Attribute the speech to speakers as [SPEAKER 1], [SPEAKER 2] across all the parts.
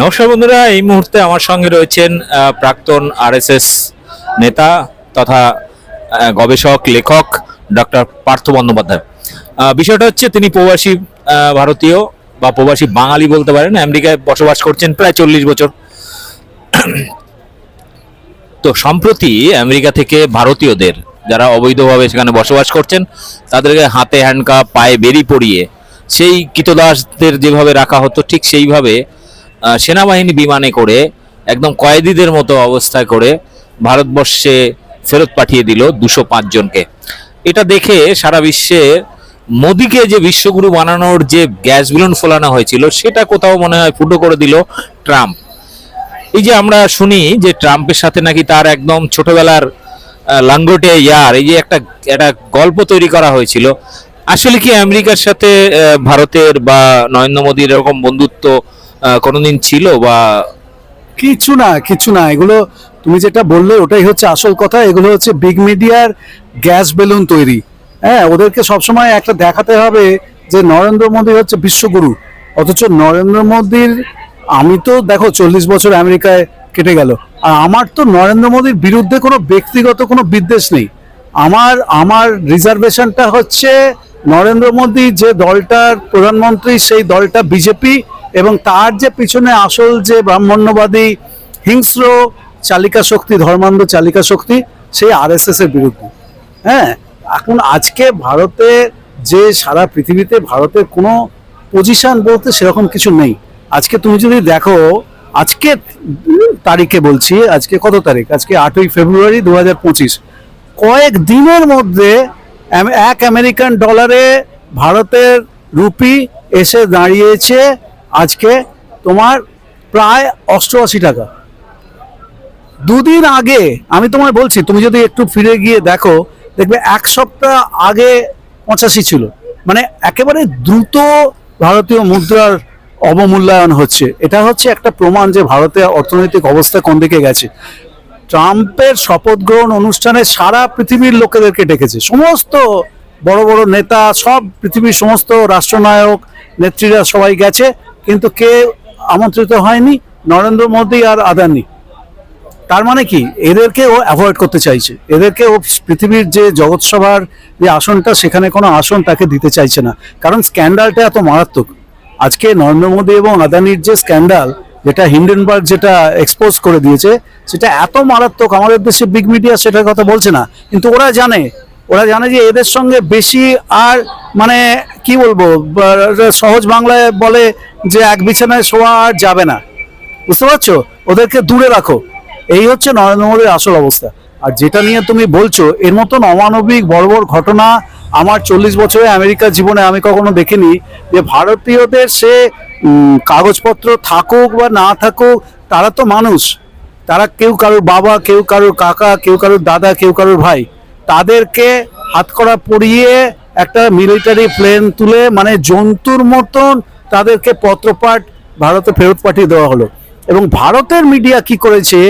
[SPEAKER 1] নমস্কার বন্ধুরা, এই মুহূর্তে আমার সঙ্গে রয়েছেন প্রাক্তন আরএসএস নেতা তথা গবেষক, লেখক ডক্টর পার্থ বন্দ্যোপাধ্যায়। বিষয়টা হচ্ছে তিনি প্রবাসী ভারতীয় বা প্রবাসী বাঙালি বলতে পারেন, আমেরিকায় বসবাস করছেন প্রায় চল্লিশ বছর। তো সম্প্রতি আমেরিকা থেকে ভারতীয়দের যারা অবৈধভাবে সেখানে বসবাস করছেন, তাদেরকে হাতে হ্যান্ডকাপ পায়ে বেরি পড়িয়ে সেই কীতদাসদের যেভাবে রাখা হতো, ঠিক সেইভাবে সেনাবাহিনী বিমানে করে, একদম কয়েদিদের মতো অবস্থায় করে ভারতবর্ষে ফেরত পাঠিয়ে দিল দুশো জনকে। এটা দেখে সারা বিশ্বে মোদিকে যে বিশ্বগুরু বানানোর যে গ্যাস বিলন ফোলানো হয়েছিল, সেটা কোথাও মনে হয় ফুটো করে দিল ট্রাম্প। এই যে আমরা শুনি যে ট্রাম্পের সাথে নাকি তার একদম ছোটবেলার লাঙ্গটে ইয়ার, এই যে একটা একটা গল্প তৈরি করা হয়েছিল। আসলে কি আমেরিকার সাথে ভারতের বা নরেন্দ্র মোদীর এরকম বন্ধুত্ব কোনোদিন ছিল বা
[SPEAKER 2] কিছু না কিছু না। এগুলো তুমি যেটা বললে, ওটাই হচ্ছে আসল কথা। এগুলো হচ্ছে বিগ মিডিয়ার গ্যাস বেলুন তৈরি। হ্যাঁ ওদেরকে সবসময় একটা দেখাতে হবে যে নরেন্দ্র মোদী হচ্ছে বিশ্বগুরু। অথচ নরেন্দ্র মোদীর, আমি তো দেখো চল্লিশ বছর আমেরিকায় কেটে গেল। আর আমার তো নরেন্দ্র মোদীর বিরুদ্ধে কোনো ব্যক্তিগত কোনো বিদ্বেষ নেই। আমার আমার রিজার্ভেশনটা হচ্ছে নরেন্দ্র মোদী যে দলটার প্রধানমন্ত্রী, সেই দলটা বিজেপি এবং তার যে পিছনে আসল যে ব্রাহ্মণ্যবাদী হিংস্র চালিকা শক্তি, ধর্মান্ধ চালিকা শক্তি, সেই আরএসএস এর বিরুদ্ধে। হ্যাঁ এখন আজকে ভারতে যে সারা পৃথিবীতে ভারতের কোনো পজিশন বলতে সেরকম কিছু নেই। আজকে তুমি যদি দেখো, আজকে তারিখে বলছি, আজকে কত তারিখ? আজকে আটই ফেব্রুয়ারি দু হাজার পঁচিশ। কয়েক দিনের মধ্যে এক আমেরিকান ডলারে ভারতের রুপি এসে দাঁড়িয়েছে আজকে তোমার প্রায় অষ্টআশি টাকা। দুদিন আগে আমি তোমায় বলছি, তুমি যদি একটু ফিরে গিয়ে দেখো, দেখবে এক সপ্তাহ আগে পঁচাশি ছিল। মানে একেবারে দ্রুত ভারতীয় মুদ্রার অবমূল্যায়ন হচ্ছে। এটা হচ্ছে একটা প্রমাণ যে ভারতের অর্থনৈতিক অবস্থা কোন দিকে গেছে। ট্রাম্পের শপথ গ্রহণ অনুষ্ঠানে সারা পৃথিবীর লোকেদেরকে ডেকেছে। সমস্ত বড় বড় নেতা, সব পৃথিবীর সমস্ত রাষ্ট্রনায়ক, নেত্রীরা সবাই গেছে। কিন্তু কে আমন্ত্রিত হয়নি? নরেন্দ্র মোদী আর আদানি। তার মানে কি? এদেরকে ও অ্যাভয়েড করতে চাইছে। এদেরকে ও পৃথিবীর যে জগৎসভার যে আসনটা, সেখানে কোনো আসন তাকে দিতে চাইছে না। কারণ স্ক্যান্ডালটা এত মারাত্মক। আজকে নরেন্দ্র মোদী এবং আদানির যে স্ক্যান্ডাল, যেটা হিন্ডেনবার্গ যেটা এক্সপোজ করে দিয়েছে, সেটা এত মারাত্মক। আমাদের দেশে বিগ মিডিয়া সেটার কথা বলছে না। কিন্তু ওরা জানে ওরা জানে যে এদের সঙ্গে বেশি আর মানে কি বলব সহজ বাংলায় বলে যে এক বিছানায় শোয়া আর যাবে না। বুঝতে পারছ? ওদেরকে দূরে রাখো। এই হচ্ছে নরেন্দ্র মোদীর আসল অবস্থা। আর যেটা নিয়ে তুমি বলছো, এর মতন অমানবিক বড় বড় ঘটনা আমার চল্লিশ বছরে আমেরিকা জীবনে আমি কখনো দেখিনি যে ভারতীয়দের সে কাগজপত্র থাকুক বা না থাকুক, তারা তো মানুষ। তারা কেউ কারোর বাবা, কেউ কারোর কাকা, কেউ কারোর দাদা, কেউ কারোর ভাই। তাদেরকে হাতকড়া পরিয়ে একটা মিলিটারি প্লেন তুলে মানে জন্তুর মতন তাদেরকে পত্রপাঠ ভারতে ফেরত পাঠিয়ে দেওয়া হলো। এবং ভারতের মিডিয়া কি করেছে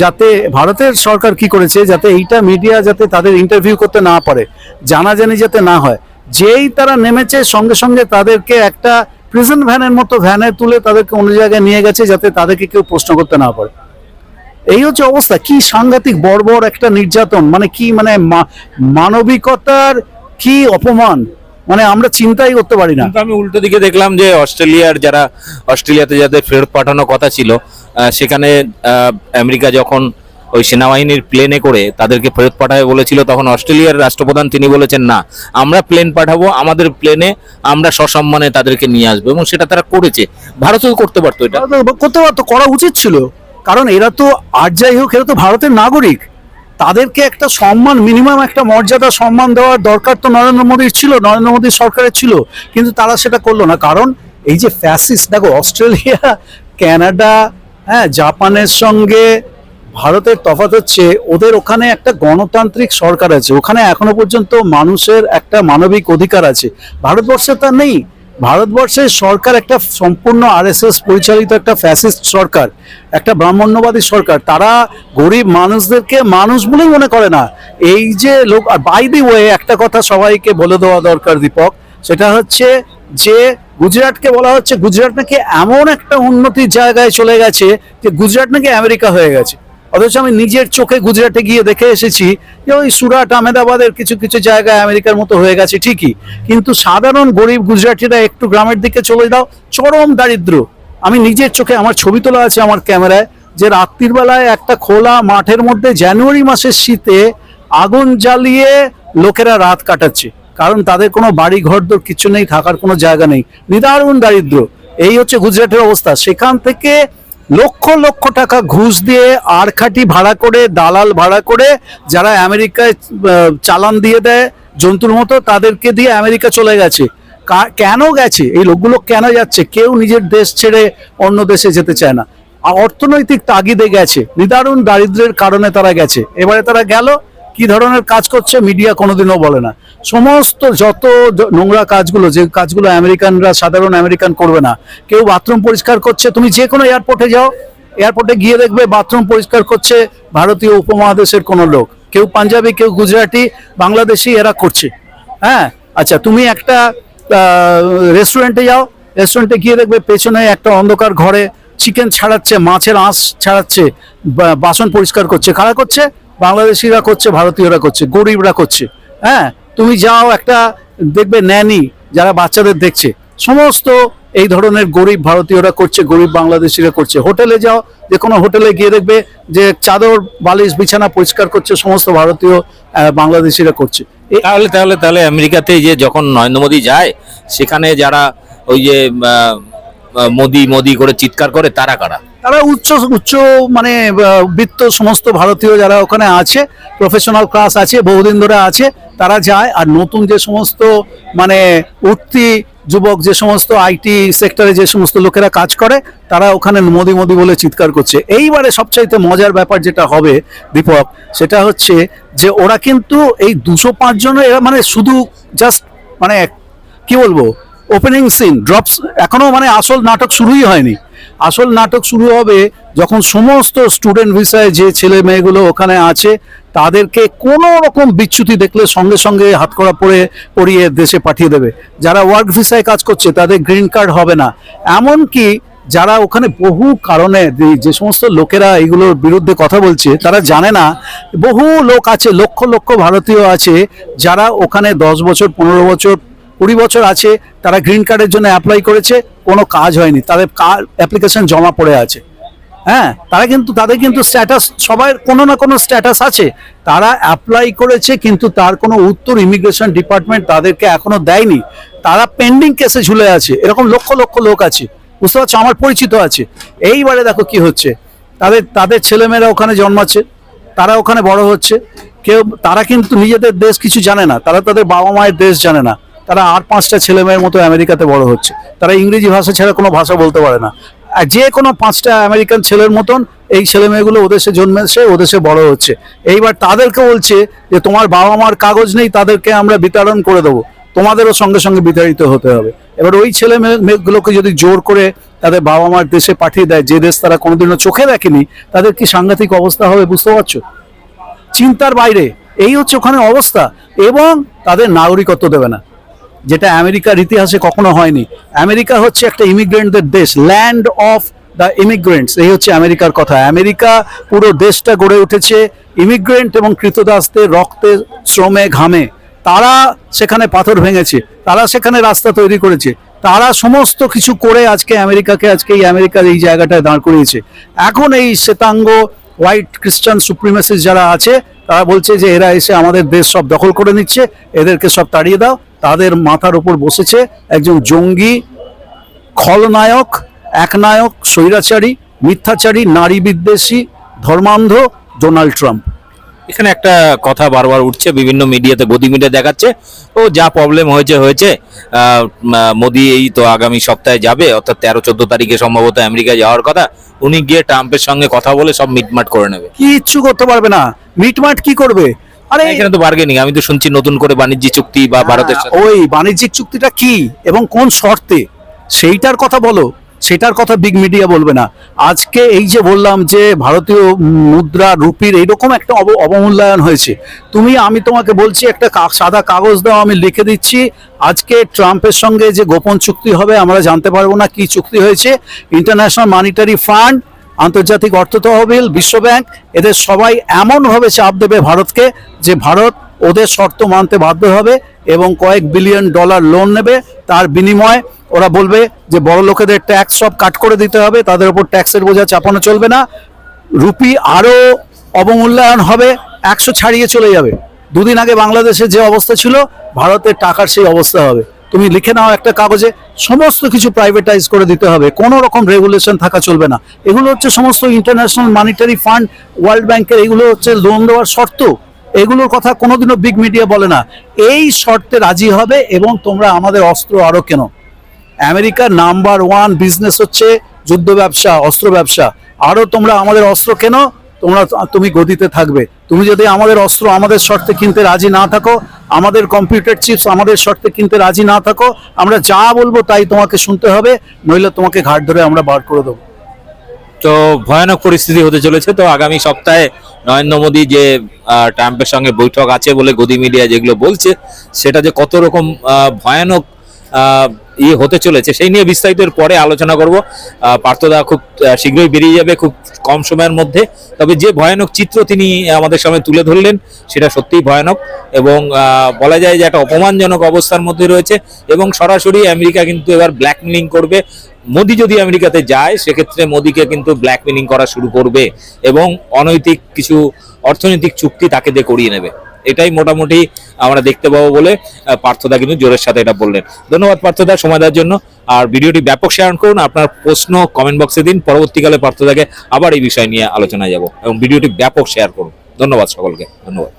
[SPEAKER 2] যাতে, ভারতের সরকার কি করেছে যাতে এইটা মিডিয়া যাতে তাদের ইন্টারভিউ করতে না পারে, জানাজানি যাতে না হয়। যেই তারা নেমেছে, সঙ্গে সঙ্গে তাদেরকে একটা প্রেজেন্ট ভ্যানের মতো ভ্যানে তুলে তাদেরকে অন্য জায়গায় নিয়ে গেছে যাতে তাদেরকে কেউ প্রশ্ন করতে না পারে। এই হচ্ছে অবস্থা কি সাংঘাতিক বর্বর একটা নির্যাতন মানে কি মানে মানবিকতার কি অপমান? মানে আমরা চিন্তাই করতে পারি না।
[SPEAKER 1] আমি উল্টো দিকে দেখলাম যে অস্ট্রেলিয়ার যারা অস্ট্রেলিয়াতে যাদের ফেরত পাঠানো কথা ছিল সেখানে আমেরিকা যখন ওই সেনাবাহিনীর প্লেনে করে তাদেরকে ফেরত পাঠাবে বলেছিল তখন অস্ট্রেলিয়ার রাষ্ট্রপ্রধান তিনি বলেছেন না আমরা প্লেন পাঠাবো আমাদের প্লেনে আমরা সসম্মানে তাদেরকে নিয়ে আসব। এবং সেটা তারা করেছে। ভারতেও করতে পারতো এটা।
[SPEAKER 2] করতে পারতো করা উচিত ছিল। কারণ এরা তো, আর যাই হোক, এরা তো ভারতের নাগরিক। তাদেরকে একটা সম্মান মিনিমাম একটা মর্যাদা, সম্মান দেওয়ার দরকার তো নরেন্দ্র মোদীর ছিল, নরেন্দ্র মোদীর সরকারের ছিল, কিন্তু তারা সেটা করল না। কারণ এই যে ফ্যাসিস দেখো, অস্ট্রেলিয়া কানাডা হ্যাঁ জাপানের সঙ্গে ভারতের তফাৎ হচ্ছে, ওদের ওখানে একটা গণতান্ত্রিক সরকার আছে। ওখানে এখনও পর্যন্ত মানুষের একটা মানবিক অধিকার আছে। ভারতবর্ষে তা নেই। ভারতবর্ষের সরকার একটা সম্পূর্ণ আরএসএস পরিচালিত একটা ফ্যাসিস্ট সরকার, একটা ব্রাহ্মণ্যবাদী সরকার। তারা গরিব মানুষদেরকে মানুষ বলেই মনে করে না। এই যে লোক বাই দি ওয়ে একটা কথা সবাইকে বলে দেওয়া দরকার দীপক, সেটা হচ্ছে যে গুজরাটকে বলা হচ্ছে, গুজরাট নাকি এমন একটা উন্নতির জায়গায় চলে গেছে যে গুজরাট নাকি আমেরিকা হয়ে গেছে। অথচ আমি নিজের চোখে গুজরাটে গিয়ে দেখে এসেছি যে ওই সুরাট আহমেদাবাদের কিছু কিছু জায়গায় আমেরিকার মতো হয়ে গেছে, ঠিকই। কিন্তু সাধারণ গরিব গুজরাটিরা একটু গ্রামের দিকে চলে যাও, চরম দারিদ্র। আমি নিজের চোখে, আমার ছবি তোলা আছে আমার ক্যামেরায়, যে রাত্রির বেলায় একটা খোলা মাঠের মধ্যে জানুয়ারি মাসের শীতে আগুন জ্বালিয়ে লোকেরা রাত কাটাচ্ছে। কারণ তাদের কোনো বাড়ি ঘর দর কিছু নেই, থাকার কোনো জায়গা নেই। নিদারুণ দারিদ্র। এই হচ্ছে গুজরাটের অবস্থা। সেখান থেকে লক্ষ লক্ষ টাকা ঘুষ দিয়ে আড়খাটি ভাড়া করে, দালাল ভাড়া করে যারা আমেরিকায় চালান দিয়ে দেয় জন্তুর মতো, তাদেরকে দিয়ে আমেরিকা চলে গেছে। কেন গেছে? এই লোকগুলো কেন যাচ্ছে? কেউ নিজের দেশ ছেড়ে অন্য দেশে যেতে চায় না। অর্থনৈতিক তাগিদে গেছে। নিদারুণ দারিদ্র্যের কারণে তারা গেছে। এবারে তারা গেল, কি ধরনের কাজ করছে, মিডিয়া কোনোদিনও বলে না। সমস্ত যত নোংরা কাজগুলো, যে কাজগুলো আমেরিকানরা, সাধারণ আমেরিকান করবে না, কেউ বাথরুম পরিষ্কার করছে, তুমি যে কোনো এয়ারপোর্টে যাও, এয়ারপোর্টে গিয়ে দেখবে বাথরুম পরিষ্কার করছে ভারতীয় উপমহাদেশের কোনো লোক। কেউ পাঞ্জাবি, কেউ গুজরাটি, বাংলাদেশি এরা করছে। হ্যাঁ আচ্ছা তুমি একটা রেস্টুরেন্টে যাও রেস্টুরেন্টে গিয়ে দেখবে পেছনে একটা অন্ধকার ঘরে চিকেন ছাড়াচ্ছে, মাছের আঁশ ছাড়াচ্ছে বাসন পরিষ্কার করছে। কারা করছে? বাংলাদেশিরা করছে, ভারতীয়রা করছে, গরিবরা করছে। হ্যাঁ তুমি যাও একটা দেখবে ন্যানি যারা বাচ্চাদের দেখছে। সমস্ত এই ধরনের গরিব ভারতীয়রা করছে গরিব বাংলাদেশিরা করছে। হোটেলে যাও যে কোনো হোটেলে গিয়ে দেখবে যে চাদর বালিশ বিছানা পরিষ্কার করছে সমস্ত ভারতীয় বাংলাদেশিরা করছে।
[SPEAKER 1] তাহলে তাহলে তাহলে আমেরিকাতে যে যখন নরেন্দ্র মোদী যায় সেখানে যারা ওই যে মোদি মোদি করে চিৎকার করে তারা কারা?
[SPEAKER 2] তারা উচ্চ উচ্চ মানে বৃত্ত সমস্ত ভারতীয় যারা ওখানে আছে প্রফেশনাল ক্লাস আছে বহুদিন ধরে আছে তারা যায় আর নতুন যে সমস্ত মানে উঠতি যুবক যে সমস্ত আইটি সেক্টরে যে সমস্ত লোকেরা কাজ করে, তারা ওখানে মোদি মোদি বলে চিৎকার করছে। এইবারে সবচাইতে মজার ব্যাপার যেটা হবে, দীপক, সেটা হচ্ছে যে ওরা কিন্তু এই দুশো পাঁচজনের এরা মানে শুধু জাস্ট মানে কি বলব ওপেনিং সিন ড্রপস এখনও মানে আসল নাটক শুরুই হয়নি। আসল নাটক শুরু হবে যখন সমস্ত স্টুডেন্ট ভিসায় যে ছেলে মেয়েগুলো ওখানে আছে, তাদেরকে কোনো রকম বিচ্যুতি দেখলে সঙ্গে সঙ্গে হাতকড়া পরে, পরিয়ে দেশে পাঠিয়ে দেবে। যারা ওয়ার্ক ভিসায় কাজ করছে, তাদের গ্রিন কার্ড হবে না। এমনকি যারা ওখানে বহু কারণে যে- যে সমস্ত লোকেরা এগুলোর বিরুদ্ধে কথা বলছে, তারা জানে না, বহু লোক আছে, লক্ষ লক্ষ ভারতীয় আছে, যারা ওখানে দশ বছর, পনেরো বছর কুড়ি বছর আছে, তারা গ্রিন কার্ডের জন্য অ্যাপ্লাই করেছে, কোনো কাজ হয়নি, তাদের কার অ্যাপ্লিকেশন জমা পড়ে আছে। হ্যাঁ তারা কিন্তু, তাদের কিন্তু স্ট্যাটাস সবার কোনো না কোনো স্ট্যাটাস আছে। তারা অ্যাপ্লাই করেছে, কিন্তু তার কোনো উত্তর ইমিগ্রেশন ডিপার্টমেন্ট তাদেরকে এখনও দেয়নি। তারা পেন্ডিং কেসে ঝুলে আছে, এরকম লক্ষ লক্ষ লোক আছে, বুঝতে পারছ? আমার পরিচিত আছে। এইবারে দেখো কি হচ্ছে, তাদের তাদের ছেলেমেয়েরা ওখানে জন্মাচ্ছে, তারা ওখানে বড় হচ্ছে, কেউ, তারা কিন্তু নিজেদের দেশ কিছু জানে না, তারা তাদের বাবা মায়ের দেশ জানে না। তারা আর পাঁচটা ছেলে মেয়ের মতো আমেরিকাতে বড় হচ্ছে। তারা ইংরেজি ভাষা ছাড়া কোনো ভাষা বলতে পারে না। আর যে কোনো পাঁচটা আমেরিকান ছেলের মতন এই ছেলে মেয়েগুলো ওদেশে জন্মেছে ওদেশে বড় হচ্ছে। এইবার তাদেরকে বলছে যে, তোমার বাবা মার কাগজ নেই, তাদেরকে আমরা বিতরণ করে দেবো। তোমাদেরও সঙ্গে সঙ্গে বিতাড়িত হতে হবে। এবার ওই ছেলে মেয়ে- মেয়েগুলোকে যদি জোর করে তাদের বাবা মার দেশে পাঠিয়ে দেয়, যে দেশ তারা কোনোদিনও চোখে দেখেনি, তাদের কি সাংঘাতিক অবস্থা হবে বুঝতে পারছ? চিন্তার বাইরে। এই হচ্ছে ওখানে অবস্থা এবং তাদের নাগরিকত্ব দেবে না। যেটা আমেরিকার ইতিহাসে কখনো হয়নি। আমেরিকা হচ্ছে একটা ইমিগ্রেন্টদের দেশ ল্যান্ড অফ দ্য ইমিগ্রেন্টস এই হচ্ছে আমেরিকার কথা। আমেরিকা পুরো দেশটা গড়ে উঠেছে ইমিগ্রেন্ট এবং কৃতদাসদের রক্তে, শ্রমে, ঘামে। তারা সেখানে পাথর ভেঙেছে, তারা সেখানে রাস্তা তৈরি করেছে, তারা সমস্ত কিছু করে আজকে আমেরিকাকে, আজকে এই আমেরিকার এই জায়গাটায় দাঁড় করিয়েছে। এখন এই শ্বেতাঙ্গ হোয়াইট খ্রিস্টান সুপ্রিমেসিস যারা আছে, তারা বলছে যে এরা এসে আমাদের দেশ সব দখল করে নিচ্ছে, এদেরকে সব তাড়িয়ে দাও। তাদের মাথার উপর বসেছে একজন জঙ্গি খলনায়ক একনায়ক স্বৈরাচারী মিথ্যাচারী নারী বিদ্বেষী ধর্মান্ধ ডোনাল্ড ট্রাম্প।
[SPEAKER 1] এখানে একটা কথা বারবার উঠছে বিভিন্ন মিডিয়াতে গদি মিডিয়া দেখাচ্ছে ও যা প্রবলেম হয়েছে হয়েছে মোদি এই তো আগামী সপ্তাহে যাবে অর্থাৎ তেরো চোদ্দ তারিখে সম্ভবত আমেরিকায় যাওয়ার কথা উনি গিয়ে ট্রাম্পের সঙ্গে কথা বলে সব মিটমাট করে নেবে।
[SPEAKER 2] কি কিচ্ছু করতে পারবে না। মিটমাট কি করবে? আরে
[SPEAKER 1] এখানে তো বার্গেনিং আমি তো শুনছি নতুন করে বাণিজ্য চুক্তি বা ভারতের সাথে
[SPEAKER 2] ওই বাণিজ্যিক চুক্তিটা কি এবং কোন শর্তে? সেইটার কথা বলো। সেটার কথা বিগ মিডিয়া বলবে না। আজকে এই যে বললাম যে ভারতীয় মুদ্রা রুপির এইরকম একটা অব- অবমূল্যায়ন হয়েছে তুমি আমি তোমাকে বলছি একটা সাদা কাগজ দাও আমি লিখে দিচ্ছি। আজকে ট্রাম্পের সঙ্গে যে গোপন চুক্তি হবে আমরা জানতে পারব না কি চুক্তি হয়েছে। ইন্টারন্যাশনাল মানিটারি ফান্ড আন্তর্জাতিক অর্থ তহবিল, বিশ্বব্যাংক, এদের সবাই এমনভাবে চাপ দেবে ভারতকে যে ভারত ওদের শর্ত মানতে বাধ্য হবে এবং কয়েক বিলিয়ন ডলার লোন নেবে। তার বিনিময়ে ওরা বলবে যে বড় লোকেদের ট্যাক্স সব কাট করে দিতে হবে, তাদের উপর ট্যাক্সের বোঝা চাপানো চলবে না। রুপি আরও অবমূল্যায়ন হবে, একশো ছাড়িয়ে চলে যাবে। দুদিন আগে বাংলাদেশের যে অবস্থা ছিল, ভারতের টাকার সেই অবস্থা হবে। তুমি লিখে নাও একটা কাগজে, সমস্ত কিছু প্রাইভেটাইজ করে দিতে হবে। কোনো রকম রেগুলেশন থাকা চলবে না। এগুলো হচ্ছে সমস্ত ইন্টারন্যাশনাল মানিটারি ফান্ড ওয়ার্ল্ড ব্যাংকের এগুলো হচ্ছে লোন দেওয়ার শর্ত। এগুলোর কথা কোনোদিনও বিগ মিডিয়া বলে না। এই শর্তে রাজি হবে এবং তোমরা আমাদের অস্ত্র আরও কেন। আমেরিকার নাম্বার ওয়ান বিজনেস হচ্ছে যুদ্ধ ব্যবসা, অস্ত্র ব্যবসা। আরও তোমরা আমাদের অস্ত্র কেন, তোমরা, তুমি গদিতে থাকবে। তুমি যদি আমাদের অস্ত্র আমাদের শর্তে কিনতে রাজি না থাকো আমাদের কম্পিউটার চিপস আমাদের শর্তে কিনতে রাজি না থাকো। আমরা যা বলব তাই তোমাকে শুনতে হবে, নইলে তোমাকে ঘাট ধরে আমরা বার করে দেবো।
[SPEAKER 1] তো ভয়ানক পরিস্থিতি হতে চলেছে। তো আগামী সপ্তাহে নরেন্দ্র মোদী যে ট্রাম্পের সঙ্গে বৈঠক আছে বলে গদি মিডিয়া যেগুলো বলছে, সেটা যে কত রকম ভয়ানক ইয়ে হতে চলেছে। সেই নিয়ে বিস্তারিত পরে আলোচনা করব। পার্থদা খুব শীঘ্রই বেরিয়ে যাবে খুব কম সময়ের মধ্যে। তবে যে ভয়ানক চিত্র তিনি আমাদের সামনে তুলে ধরলেন, সেটা সত্যিই ভয়ানক এবং বলা যায় যে একটা অপমানজনক অবস্থার মধ্যে রয়েছে এবং সরাসরি আমেরিকা কিন্তু এবার ব্ল্যাকমেলিং করবে। মোদি যদি আমেরিকাতে যায়, সেক্ষেত্রে মোদিকে কিন্তু ব্ল্যাকমেলিং করা শুরু করবে এবং অনৈতিক কিছু অর্থনৈতিক চুক্তি তাকে দিয়ে করিয়ে নেবে। এটাই মোটামুটি আমরা দেখতে পাবো বলে পার্থদা কিন্তু জোরের সাথে এটা বললেন। ধন্যবাদ পার্থদা সময় দেওয়ার জন্য। আর ভিডিওটি ব্যাপক শেয়ার করুন, আপনার প্রশ্ন কমেন্ট বক্সে দিন। পরবর্তীকালে পার্থদাকে আবার এই বিষয় নিয়ে আলোচনায় যাব এবং ভিডিওটি ব্যাপক শেয়ার করুন। ধন্যবাদ সকলকে, ধন্যবাদ।